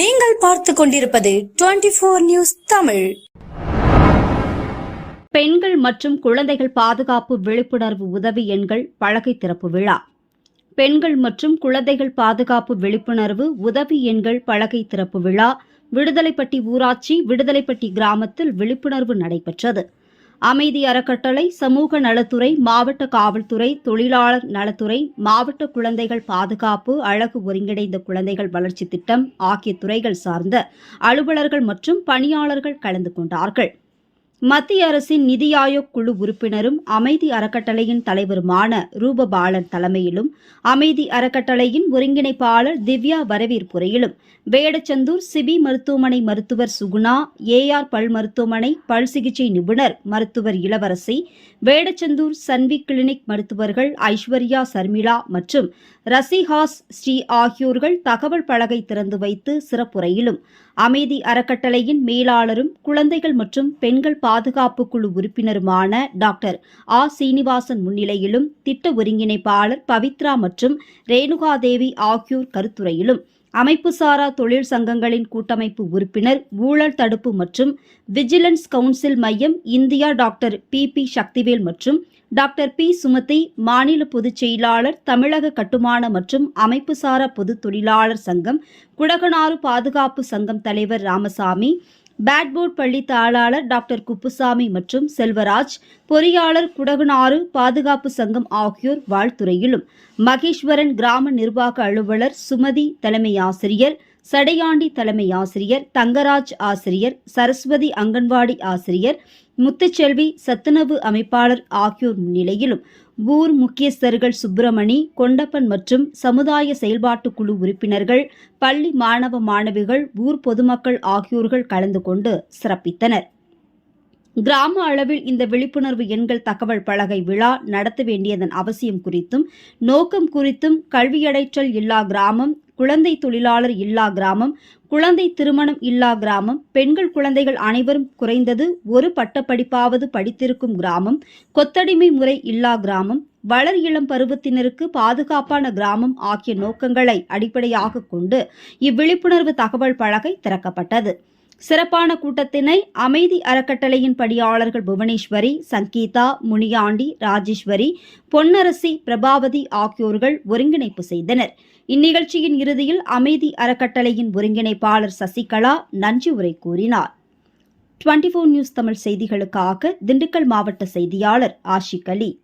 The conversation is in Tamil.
நீங்கள் பார்த்து கொண்டிருப்பது டுவெண்டி போர் நியூஸ் தமிழ். பெண்கள் மற்றும் குழந்தைகள் பாதுகாப்பு விழிப்புணர்வு உதவி எண்கள் பலகை திறப்பு விழா. பெண்கள் மற்றும் குழந்தைகள் பாதுகாப்பு விழிப்புணர்வு உதவி எண்கள் பலகை திறப்பு விழா. விடுதலைப்பட்டி ஊராட்சி விடுதலைப்பட்டி கிராமத்தில் விழிப்புணர்வு நடைபெற்றது. அமைதி அறக்கட்டளை சமூக நலத்துறை மாவட்ட காவல்துறை தொழிலாளர் நலத்துறை மாவட்ட குழந்தைகள் பாதுகாப்பு அழகு ஒருங்கிணைந்த குழந்தைகள் வளர்ச்சி திட்டம் ஆகிய துறைகள் சார்ந்த அலுவலர்கள் மற்றும் பணியாளர்கள் கலந்து கொண்டார்கள். மத்திய அரசின் நிதி ஆயோக் குழு உறுப்பினரும் அமைதி அறக்கட்டளையின் தலைவருமான ரூபபாலன் தலைமையிலும் அமைதி அறக்கட்டளையின் ஒருங்கிணைப்பாளர் திவ்யா வரவேற்புரையிலும் வேடச்சந்தூர் சிபி மருத்துவமனை மருத்துவர் சுகுணா ஏஆர் பல் மருத்துவமனை பல் சிகிச்சை நிபுணர் மருத்துவர் இளவரசி வேடச்சந்தூர் சன்வி கிளினிக் மருத்துவர்கள் ஐஸ்வர்யா சர்மிளா மற்றும் ரசிஹாஸ் ஸ்ரீ ஆகியோர்கள் தகவல் பலகை திறந்து வைத்து சிறப்புரையிலும் அமைதி அறக்கட்டளையின் மேலாளரும் குழந்தைகள் மற்றும் பெண்கள் பாதுகாப்பு குழு உறுப்பினருமான டாக்டர் ஆ. சீனிவாசன் முன்னிலையிலும் திட்ட ஒருங்கிணைப்பாளர் பவித்ரா மற்றும் ரேணுகாதேவி ஆகியோர் கருத்துரையிலும் அமைப்புசாரா தொழில் சங்கங்களின் கூட்டமைப்பு உறுப்பினர் ஊழல் தடுப்பு மற்றும் விஜிலன்ஸ் கவுன்சில் மையம் India doctor P. P. Sakthivel மற்றும் டாக்டர் பி. சுமதி மாநில பொதுச் செயலாளர் தமிழக கட்டுமான மற்றும் அமைப்புசாரா பொது தொழிலாளர் சங்கம் குடகனாறு பாதுகாப்பு சங்கம் தலைவர் ராமசாமி பேட்போர்ட் பள்ளி தாளாளர் டாக்டர் குப்புசாமி மற்றும் செல்வராஜ் பொறியாளர் குடகுனாறு பாதுகாப்பு சங்கம் ஆகியோர் வாழ்த்துறையிலும். மகேஸ்வரன் கிராம நிர்வாக அலுவலர் சுமதி தலைமை ஆசிரியர் சடையாண்டி தலைமை ஆசிரியர் தங்கராஜ் ஆசிரியர் சரஸ்வதி அங்கன்வாடி ஆசிரியர் முத்துச்செல்வி சத்துணவு அமைப்பாளர் ஆகியோர் முன்னிலையிலும் ஊர் முக்கியஸ்தர்கள் சுப்பிரமணி கொண்டப்பன் மற்றும் சமுதாய செயல்பாட்டு குழு உறுப்பினர்கள் பள்ளி மாணவ மாணவிகள் ஊர் பொதுமக்கள் ஆகியோர்கள் கலந்து கொண்டு சிறப்பித்தனர். கிராம அளவில் இந்த விழிப்புணர்வு எண்கள் தகவல் பலகை விழா நடத்த வேண்டியதன் அவசியம் குறித்தும் நோக்கம் குறித்தும் கல்வியடைற்றல் இல்லா கிராமம் குழந்தை தொழிலாளர் இல்லா கிராமம் குழந்தை திருமணம் இல்லா கிராமம் பெண்கள் குழந்தைகள் அனைவரும் குறைந்தது ஒரு பட்டப்படிப்பாவது படித்திருக்கும் கிராமம் கொத்தடிமை முறை இல்லா கிராமம் வளர் இளம் பருவத்தினருக்கு பாதுகாப்பான கிராமம் ஆகிய நோக்கங்களை அடிப்படையாக கொண்டு இவ்விழிப்புணர்வு தகவல் பலகை திறக்கப்பட்டது. சிறப்பான கூட்டத்தினை அமைதி அறக்கட்டளையின் பணியாளர்கள் புவனேஸ்வரி சங்கீதா முனியாண்டி ராஜேஸ்வரி பொன்னரசி பிரபாவதி ஆகியோர்கள் ஒருங்கிணைப்பு செய்தனர். இந்நிகழ்ச்சியின் இறுதியில் அமைதி அறக்கட்டளையின் ஒருங்கிணைப்பாளர் சசிகலா நன்றி உரை கூறினார். டுவெண்டி நியூஸ் தமிழ் செய்திகளுக்காக திண்டுக்கல் மாவட்ட செய்தியாளர் ஆஷிக் அலி.